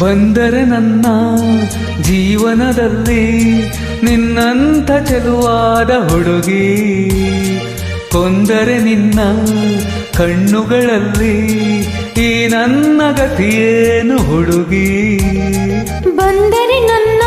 ಬಂದರೆ ನನ್ನ ಜೀವನದಲ್ಲಿ ನಿನ್ನಂಥ ಚೆಲುವಾದ ಹುಡುಗಿ. ಕೊಂದರೆ ನಿನ್ನ ಕಣ್ಣುಗಳಲ್ಲಿ ಈ ನನ್ನ ಗತಿಯೇನು ಹುಡುಗಿ. ಬಂದರೆ ನನ್ನ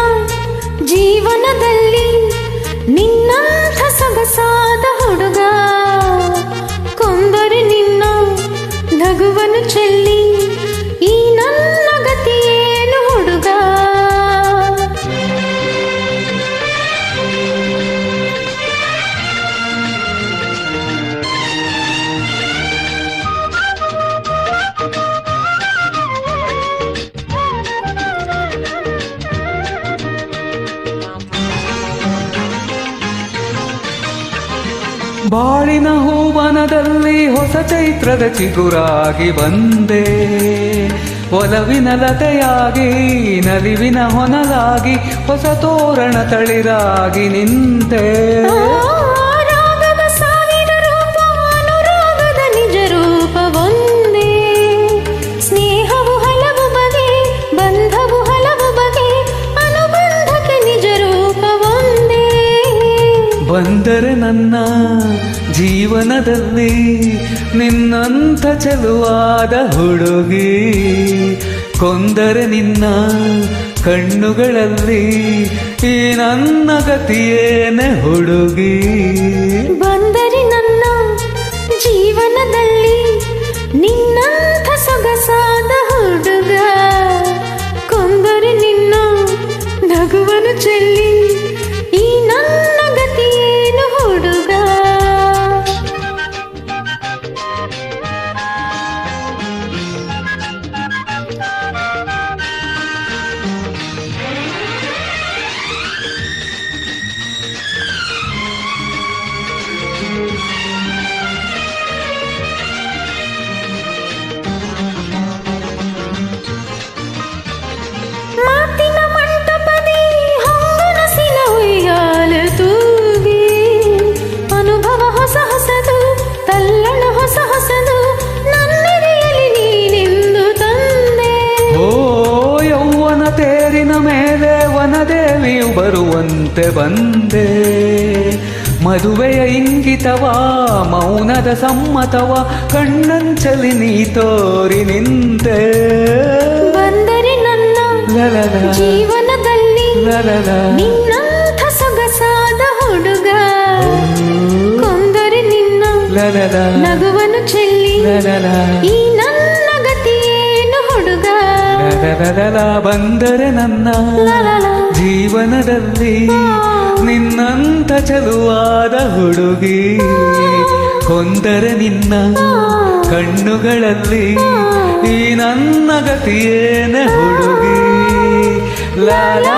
ಬಾಳಿನ ಹೂವನದಲ್ಲಿ ಹೊಸ ಚೈತ್ರದ ಚಿಗುರಾಗಿ ಬಂದೆ. ಒಲವಿನ ಲತೆಯಾಗಿ ನಲಿವಿನ ಹೊನಲಾಗಿ ಹೊಸ ತೋರಣ ತಳಿರಾಗಿ ನಿಂತೆ. ನನ್ನ ಜೀವನದಲ್ಲಿ ನಿನ್ನಂಥ ಚೆಲುವಾದ ಹುಡುಗಿ ಕೊಂದರೆ ನಿನ್ನ ಕಣ್ಣುಗಳಲ್ಲಿ ಈ ನನ್ನ ಗತಿಯೇನೆ ಹುಡುಗಿ. ವನದೇವಿಯು ಬರುವಂತೆ ಬಂದೆ. ಮದುವೆಯ ಇಂಗಿತವ ಮೌನದ ಸಮ್ಮತವ ಕಣ್ಣಂಚಲಿ ನೀ ತೋರಿ ನಿಂತೆ. ಬಂದರೆ ನನ್ನ ಜೀವನದಲ್ಲಿ. ನಿನ್ನಂಥ ಸೊಗಸಾದ ಹುಡುಗ. ಕೊಂದರೆ ನಿನ್ನ ನಗುವನು ಚೆಲ್ಲಿ ಈ ನನ್ನ ಲಲಲಲಲ. ಬಂದರೆ ನನ್ನ ಜೀವನದಲ್ಲಿ ನಿನ್ನಂತ ಚಲುವಾದ ಹುಡುಗಿ ಕೊಂದರೆ ನಿನ್ನ ಕಣ್ಣುಗಳಲ್ಲಿ ಈ ನನ್ನ ಗತಿಯೇನೆ ಹುಡುಗಿ ಲಾಲಾ